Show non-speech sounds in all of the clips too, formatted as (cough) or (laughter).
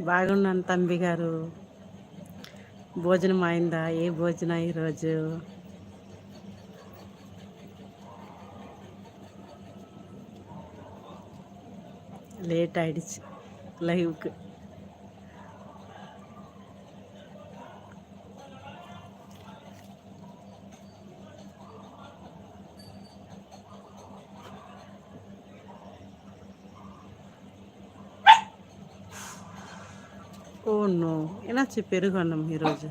బాగున్నాను తంబి గారు. భోజనం అయిందా? ఏ భోజనం ఈరోజు? లేట్ ఆడిచి లైవ్కి. ఓ నో என்னாச்சு பெருகண்ணம் ఈరోజు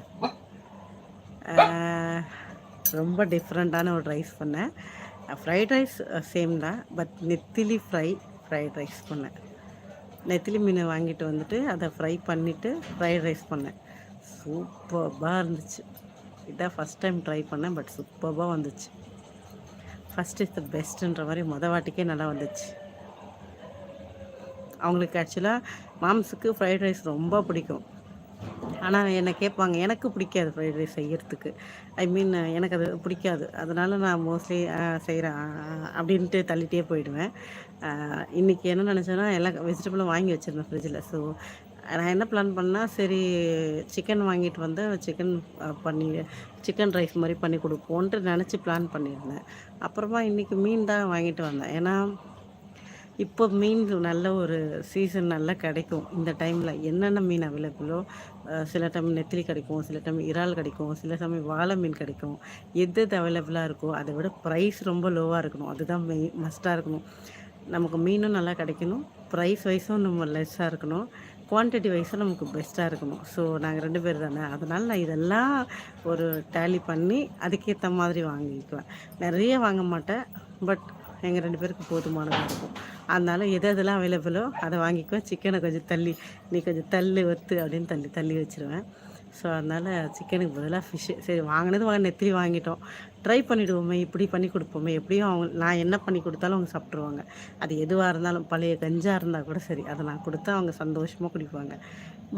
ரொம்ப டிஃப்ரெண்ட்டான ஒரு ரைஸ் பண்ணேன் ஃப்ரைட் ரைஸ் சேம் தான் பட் நெத்திலி ஃப்ரை ஃப்ரைட் ரைஸ் பண்ணேன் நெத்திலி மீனை வாங்கிட்டு வந்துட்டு அதை ஃப்ரை பண்ணிவிட்டு ஃப்ரைட் ரைஸ் பண்ணேன் சூப்பர்பாக இருந்துச்சு இதான் ஃபஸ்ட் டைம் ட்ரை பண்ணேன் பட் சூப்பர்பாக வந்துச்சு ஃபஸ்ட் இஸ் த பெஸ்ட்டுன்ற மாதிரி மொதல் வாட்டிக்கே நல்லா வந்துச்சு அவங்களுக்கு ஆக்சுவலாக மாம்ஸுக்கு ஃப்ரைட் ரைஸ் ரொம்ப பிடிக்கும். ஆனால் என்னை கேட்பாங்க எனக்கு பிடிக்காது ஃப்ரைட் ரைஸ் செய்கிறதுக்கு ஐ மீன் எனக்கு அது பிடிக்காது. அதனால் நான் மோஸ்ட்லி செய்கிறேன் அப்படின்ட்டு தள்ளிட்டே போயிடுவேன். இன்றைக்கி என்ன நினச்சேன்னா எல்லா வெஜிடபிளும் வாங்கி வச்சுருந்தேன் ஃப்ரிட்ஜில் ஸோ நான் என்ன பிளான் பண்ணால் சரி சிக்கன் வாங்கிட்டு வந்து சிக்கன் பண்ணி சிக்கன் ரைஸ் மாதிரி பண்ணி கொடுப்போன்ட்டு நினச்சி பிளான் பண்ணியிருந்தேன். அப்புறமா இன்றைக்கி மீன் தான் வாங்கிட்டு வந்தேன். ஏன்னா இப்போ மீன் நல்ல ஒரு சீசன் நல்லா கிடைக்கும். இந்த டைமில் என்னென்ன மீன் அவைலபிளோ சில டைம் நெத்திலி கிடைக்கும் சில டைம் இறால் கிடைக்கும் சில சமயம் வாழை மீன் கிடைக்கும். எது எது அவைலபிளாக இருக்கோ அதை விட ப்ரைஸ் ரொம்ப லோவாக இருக்கணும். அதுதான் மெயின் மஸ்ட்டாக இருக்கணும். நமக்கு மீனும் நல்லா கிடைக்கணும். ப்ரைஸ் வைஸும் நம்ம லெஸ்ஸாக இருக்கணும். குவான்டிட்டி வைஸும் நமக்கு பெஸ்ட்டாக இருக்கணும். ஸோ நாங்கள் ரெண்டு பேர் தானே. அதனால் நான் இதெல்லாம் ஒரு டேலி பண்ணி அதுக்கேற்ற மாதிரி வாங்கிக்குவேன் நிறைய வாங்க மாட்டேன். பட் எங்கள் ரெண்டு பேருக்கு போதுமானதாக இருக்கும். அதனால் எது எதெல்லாம் அவைலபிளோ அதை வாங்கிக்குவேன் சிக்கனை கொஞ்சம் தள்ளி நீ கொஞ்சம் தள்ளி ஒத்து அப்படின்னு தள்ளி தள்ளி வச்சுருவேன். ஸோ அதனால் சிக்கனுக்கு பதிலாக ஃபிஷ்ஷு சரி வாங்கினது வாங்க நெத்திரி வாங்கிட்டோம். ட்ரை பண்ணிவிடுவோமே இப்படி பண்ணி கொடுப்போமே எப்படியும் அவங்க நான் என்ன பண்ணி கொடுத்தாலும் அவங்க சாப்பிட்ருவாங்க அது எதுவாக இருந்தாலும் பழைய கஞ்சாக இருந்தால் கூட சரி அதை நான் கொடுத்தா அவங்க சந்தோஷமாக குடிப்பாங்க.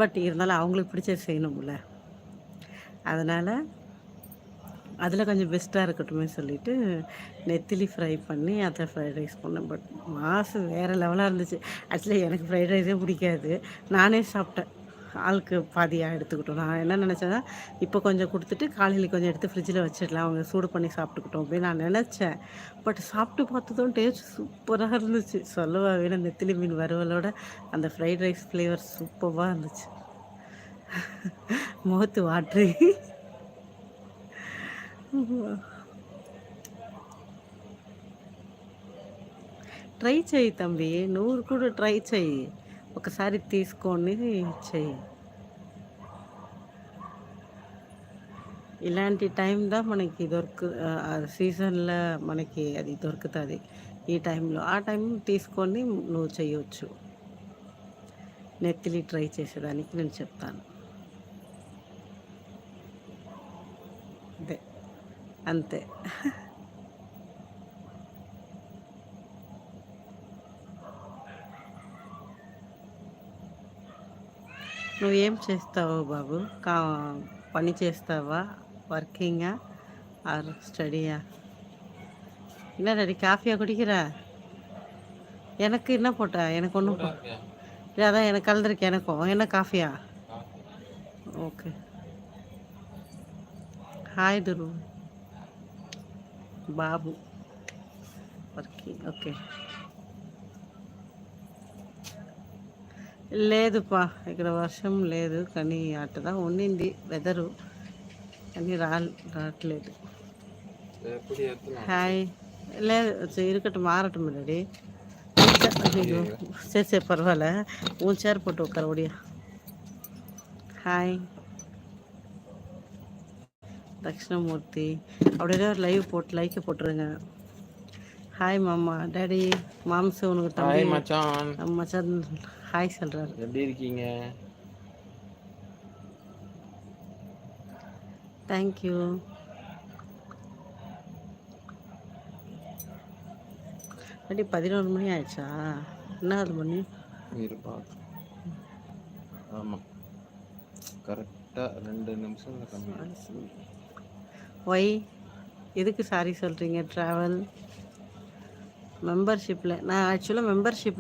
பட் இருந்தாலும் அவங்களுக்கு பிடிச்சது செய்யணும்ல. அதனால் அதில் கொஞ்சம் பெஸ்ட்டாக இருக்கட்டுமே சொல்லிவிட்டு நெத்திலி ஃப்ரை பண்ணி அதை ஃப்ரைட் ரைஸ் பண்ணேன். பட் மாசு வேறு லெவலாக இருந்துச்சு. ஆக்சுவலி எனக்கு ஃப்ரைட் ரைஸே பிடிக்காது. நானே சாப்பிட்டேன். ஆளுக்கு பாதியாக எடுத்துக்கிட்டோம். நான் என்ன நினச்சேன்னா இப்போ கொஞ்சம் கொடுத்துட்டு காலையில் கொஞ்சம் எடுத்து ஃப்ரிட்ஜில் வச்சிடலாம். அவங்க சூடு பண்ணி சாப்பிட்டுக்கிட்டோம் அப்படின்னு நான் நினச்சேன். பட் சாப்பிட்டு பார்த்ததும் டேஸ்ட் சூப்பராக இருந்துச்சு. சொல்லவா வேணும் நெத்திலி மீன் வறுவலோட அந்த ஃப்ரைட் ரைஸ் ஃப்ளேவர் சூப்பராக இருந்துச்சு. (laughs) முகத்து வாட்ரி ట్రై చెయ్యి తమ్మి నువ్వు కూడా ట్రై చెయ్యి ఒకసారి తీసుకొని చెయ్యి ఇలాంటి టైంలో మనకి దొరుకు సీజన్లో మనకి అది దొరుకుతుంది. ఈ టైంలో ఆ టైం తీసుకొని నువ్వు చేయొచ్చు. నెత్తిలి ట్రై చేసేదానికి నేను చెప్తాను. అంతే నువ్వేం చేస్తావు బాబు కా పని చేస్తావా వర్కింగా ஆர் ஸ்டடியா என்ன டாடி காஃபியா குடிக்கிற எனக்கு என்ன போட்ட எனக்கு ஒன்றும் இல்லை அதான் எனக்கு கலந்துருக்கு எனக்கும் என்ன காஃபியா ஓகே ஹாய் துரு బాబు వర్కింగ్ ఓకే లేదుపా ఇక్కడ వర్షం లేదు కానీ అట్టదా ఉండింది వెదరు కానీ రా రావట్లేదు హాయ్ లేదు இருக்கட்டும் மாறட்டும் முன்னாடி ஐயோ சரி சரி பரவாயில்ல உன் சேர் போட்டு உட்கார ஓடியா ஹாய் தக்ஷணமூர்த்தி அப்படியே ஒரு லைவ் போட்டு லைக்கை போட்டுருங்க. ஹாய் மாமா டேடி மாம்சு உனக்கு தம்பி. மச்சான். மச்சான் ஹாய் சொல்கிறாரு எப்படி இருக்கீங்க? தேங்க்யூ டேடி பதினோரு மணி ஆயிடுச்சா? என்னாவது மணி இருப்பா ஆமாம் கரெக்டாக ரெண்டு நிமிஷம் கம்மி. ஒய் எதுக்கு சாரி சொல்கிறீங்க ட்ராவல் மெம்பர்ஷிப்பில் நான் ஆக்சுவலாக மெம்பர்ஷிப்